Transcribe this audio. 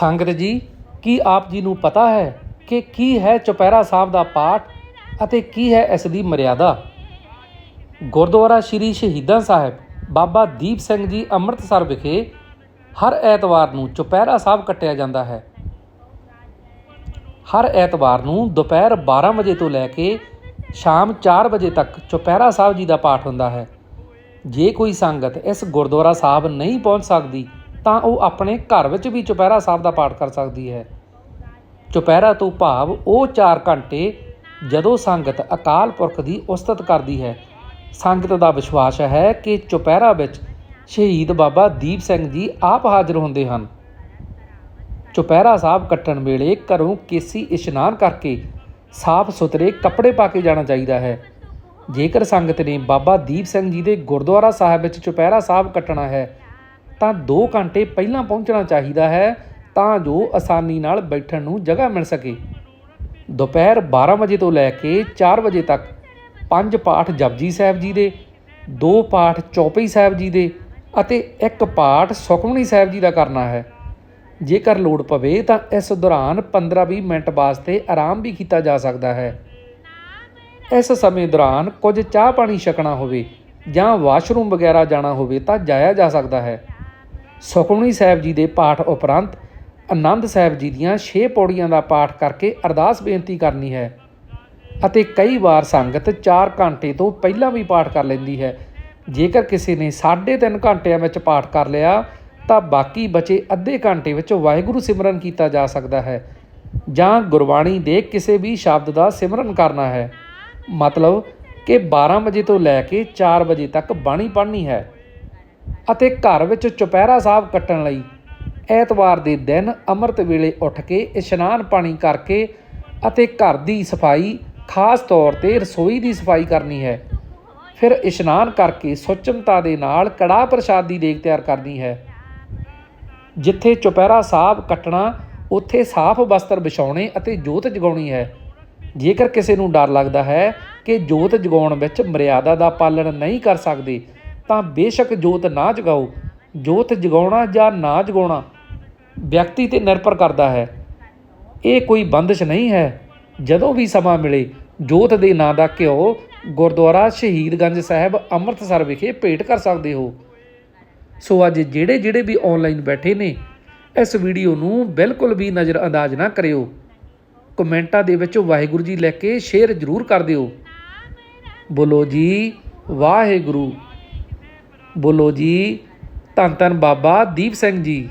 ਸੰਗਤ ਜੀ, ਕੀ ਆਪ ਜੀ ਨੂੰ ਪਤਾ ਹੈ ਕਿ ਕੀ ਹੈ ਚੁਪਹਿਰਾ ਸਾਹਿਬ ਦਾ ਪਾਠ ਅਤੇ ਕੀ ਹੈ ਇਸ ਦੀ ਮਰਿਆਦਾ? ਗੁਰਦੁਆਰਾ ਸ੍ਰੀ ਸ਼ਹੀਦਾਂ ਸਾਹਿਬ, ਬਾਬਾ ਦੀਪ ਸਿੰਘ ਜੀ ਅੰਮ੍ਰਿਤਸਰ ਵਿਖੇ ਹਰ ਐਤਵਾਰ ਨੂੰ ਚੁਪਹਿਰਾ ਸਾਹਿਬ ਕੱਟਿਆ ਜਾਂਦਾ ਹੈ। ਹਰ ਐਤਵਾਰ ਨੂੰ ਦੁਪਹਿਰ 12 ਵਜੇ ਤੋਂ ਲੈ ਕੇ ਸ਼ਾਮ 4 ਵਜੇ ਤੱਕ ਚੁਪਹਿਰਾ ਸਾਹਿਬ ਜੀ ਦਾ ਪਾਠ ਹੁੰਦਾ ਹੈ। ਜੇ ਕੋਈ ਸੰਗਤ ਇਸ ਗੁਰਦੁਆਰਾ ਸਾਹਿਬ ਨਹੀਂ ਪਹੁੰਚ ਸਕਦੀ ਤਾਂ ਉਹ ਆਪਣੇ ਘਰ ਵਿੱਚ ਵੀ ਚੁਪਹਿਰਾ ਸਾਹਿਬ ਦਾ ਪਾਠ ਕਰ ਸਕਦੀ ਹੈ। ਚੁਪਹਿਰਾ ਤੋਂ ਭਾਵ ਉਹ 4 ਘੰਟੇ ਜਦੋਂ ਸੰਗਤ ਅਕਾਲ ਪੁਰਖ ਦੀ ਉਸਤਤ ਕਰਦੀ ਹੈ। ਸੰਗਤ ਦਾ ਵਿਸ਼ਵਾਸ ਹੈ ਕਿ ਚੁਪਹਿਰਾ ਵਿੱਚ ਸ਼ਹੀਦ ਬਾਬਾ ਦੀਪ ਸਿੰਘ ਜੀ ਆਪ ਹਾਜ਼ਰ ਹੁੰਦੇ ਹਨ। ਚੁਪਹਿਰਾ ਸਾਹਿਬ ਕੱਟਣ ਵੇਲੇ ਘਰੋਂ ਕੇਸੀ ਇਸ਼ਨਾਨ ਕਰਕੇ ਸਾਫ਼ ਸੁਥਰੇ ਕੱਪੜੇ ਪਾ ਕੇ ਜਾਣਾ ਚਾਹੀਦਾ ਹੈ। ਜੇਕਰ ਸੰਗਤ ਨੇ ਬਾਬਾ ਦੀਪ ਸਿੰਘ ਜੀ ਦੇ ਗੁਰਦੁਆਰਾ ਸਾਹਿਬ ਵਿੱਚ ਚੁਪਹਿਰਾ ਸਾਹਿਬ ਕੱਟਣਾ ਹੈ ਤਾਂ 2 ਘੰਟੇ ਪਹਿਲਾਂ ਪਹੁੰਚਣਾ ਚਾਹੀਦਾ ਹੈ ਤਾਂ ਜੋ ਆਸਾਨੀ ਨਾਲ ਬੈਠਣ ਨੂੰ ਜਗ੍ਹਾ ਮਿਲ ਸਕੇ। ਦੁਪਹਿਰ 12 ਵਜੇ ਤੋਂ ਲੈ ਕੇ 4 ਵਜੇ ਤੱਕ ਪੰਜ ਪਾਠ ਜਪਜੀ ਸਾਹਿਬ ਜੀ ਦੇ, ਦੋ ਪਾਠ ਚੌਪਈ ਸਾਹਿਬ ਜੀ ਦੇ ਅਤੇ ਇੱਕ ਪਾਠ ਸੁਖਮਨੀ ਸਾਹਿਬ ਜੀ ਦਾ ਕਰਨਾ ਹੈ। ਜੇਕਰ ਲੋੜ ਪਵੇ ਤਾਂ ਇਸ ਦੌਰਾਨ 15-20 ਮਿੰਟ ਵਾਸਤੇ ਆਰਾਮ ਵੀ ਕੀਤਾ ਜਾ ਸਕਦਾ ਹੈ। ਇਸ ਸਮੇਂ ਦੌਰਾਨ ਕੁਝ ਚਾਹ ਪਾਣੀ ਛਕਣਾ ਹੋਵੇ ਜਾਂ ਵਾਸ਼ਰੂਮ ਵਗੈਰਾ ਜਾਣਾ ਹੋਵੇ ਤਾਂ ਜਾਇਆ ਜਾ ਸਕਦਾ ਹੈ। ਸੁਖਮਨੀ ਸਾਹਿਬ ਜੀ ਦੇ ਪਾਠ ਉਪਰੰਤ ਆਨੰਦ ਸਾਹਿਬ ਜੀ ਦੀਆਂ 6 ਪੌੜੀਆਂ ਦਾ ਪਾਠ ਕਰਕੇ ਅਰਦਾਸ ਬੇਨਤੀ ਕਰਨੀ ਹੈ ਅਤੇ ਕਈ ਵਾਰ ਸੰਗਤ 4 ਘੰਟੇ ਤੋਂ ਪਹਿਲਾਂ ਵੀ ਪਾਠ ਕਰ ਲੈਂਦੀ ਹੈ। ਜੇਕਰ ਕਿਸੇ ਨੇ 3.5 ਘੰਟਿਆਂ ਵਿੱਚ ਪਾਠ ਕਰ ਲਿਆ, ਤਾਂ ਬਾਕੀ ਬਚੇ ਅੱਧੇ ਘੰਟੇ ਵਿੱਚ ਵਾਹਿਗੁਰੂ ਸਿਮਰਨ ਕੀਤਾ ਜਾ ਸਕਦਾ ਹੈ ਜਾਂ ਗੁਰਬਾਣੀ ਦੇ ਕਿਸੇ ਵੀ ਸ਼ਬਦ ਦਾ ਸਿਮਰਨ ਕਰਨਾ ਹੈ। ਮਤਲਬ ਕਿ 12 ਵਜੇ ਤੋਂ ਲੈ ਕੇ 4 ਵਜੇ ਤੱਕ ਬਾਣੀ ਪੜ੍ਹਨੀ ਹੈ। ਅਤੇ ਘਰ ਵਿੱਚ ਚੁਪਹਿਰਾ ਸਾਹਿਬ ਕੱਟਣ ਲਈ। ਐਤਵਾਰ ਦੇ ਦਿਨ ਅੰਮ੍ਰਿਤ ਵੇਲੇ ਉੱਠ ਕੇ ਇਸ਼ਨਾਨ ਪਾਣੀ ਕਰਕੇ ਅਤੇ ਘਰ ਦੀ ਸਫ਼ਾਈ ਖਾਸ ਤੌਰ ਤੇ ਰਸੋਈ ਦੀ ਸਫ਼ਾਈ ਕਰਨੀ ਹੈ। ਫਿਰ ਇਸ਼ਨਾਨ ਕਰਕੇ ਸੁਚਮਤਾ ਦੇ ਨਾਲ ਕੜਾਹ ਪ੍ਰਸ਼ਾਦ ਦੀ ਦੇਗ ਤਿਆਰ ਕਰਨੀ ਹੈ। ਜਿੱਥੇ ਚੁਪਹਿਰਾ ਸਾਹਿਬ ਕੱਟਣਾ, ਉੱਥੇ ਸਾਫ਼ ਵਸਤਰ ਵਿਛਾਉਣੇ ਅਤੇ ਜੋਤ ਜਗਾਉਣੀ ਹੈ। ਜੇਕਰ ਕਿਸੇ ਨੂੰ ਡਰ ਲੱਗਦਾ ਹੈ ਕਿ ਜੋਤ ਜਗਾਉਣ ਵਿੱਚ ਮਰਿਆਦਾ ਦਾ ਪਾਲਣ ਨਹੀਂ ਕਰ ਸਕਦੇ ਤਾਂ ਬੇਸ਼ੱਕ ਜੋਤ ਨਾ ਜਗਾਓ। ਜੋਤ ਜਗਾਉਣਾ ਜਾਂ ਨਾ ਜਗਾਉਣਾ ਵਿਅਕਤੀ ਤੇ ਨਿਰਭਰ ਕਰਦਾ ਹੈ। ਇਹ ਕੋਈ ਬੰਦਸ਼ ਨਹੀਂ ਹੈ। ਜਦੋਂ ਵੀ ਸਮਾਂ ਮਿਲੇ, ਜੋਤ ਦੇ ਨਾਂ ਦਾ ਘਿਓ ਗੁਰਦੁਆਰਾ ਸ਼ਹੀਦਗੰਜ ਸਾਹਿਬ ਅੰਮ੍ਰਿਤਸਰ ਵਿਖੇ ਭੇਟ ਕਰ ਸਕਦੇ ਹੋ। ਸੋ ਅੱਜ ਜਿਹੜੇ ਜਿਹੜੇ ਵੀ ਆਨਲਾਈਨ ਬੈਠੇ ਨੇ, ਇਸ ਵੀਡੀਓ ਨੂੰ ਬਿਲਕੁਲ ਵੀ ਨਜ਼ਰ ਅੰਦਾਜ਼ ਨਾ ਕਰਿਓ। ਕਮੈਂਟਾਂ ਦੇ ਵਿੱਚ ਵਾਹਿਗੁਰੂ ਜੀ ਲੈ ਕੇ ਸ਼ੇਅਰ ਜ਼ਰੂਰ ਕਰ ਦਿਓ। ਬੋਲੋ ਜੀ, ਵਾਹਿਗੁਰੂ। ਬੋਲੋ ਜੀ। ਧੰਨ ਧੰਨ ਬਾਬਾ ਦੀਪ ਸਿੰਘ ਜੀ।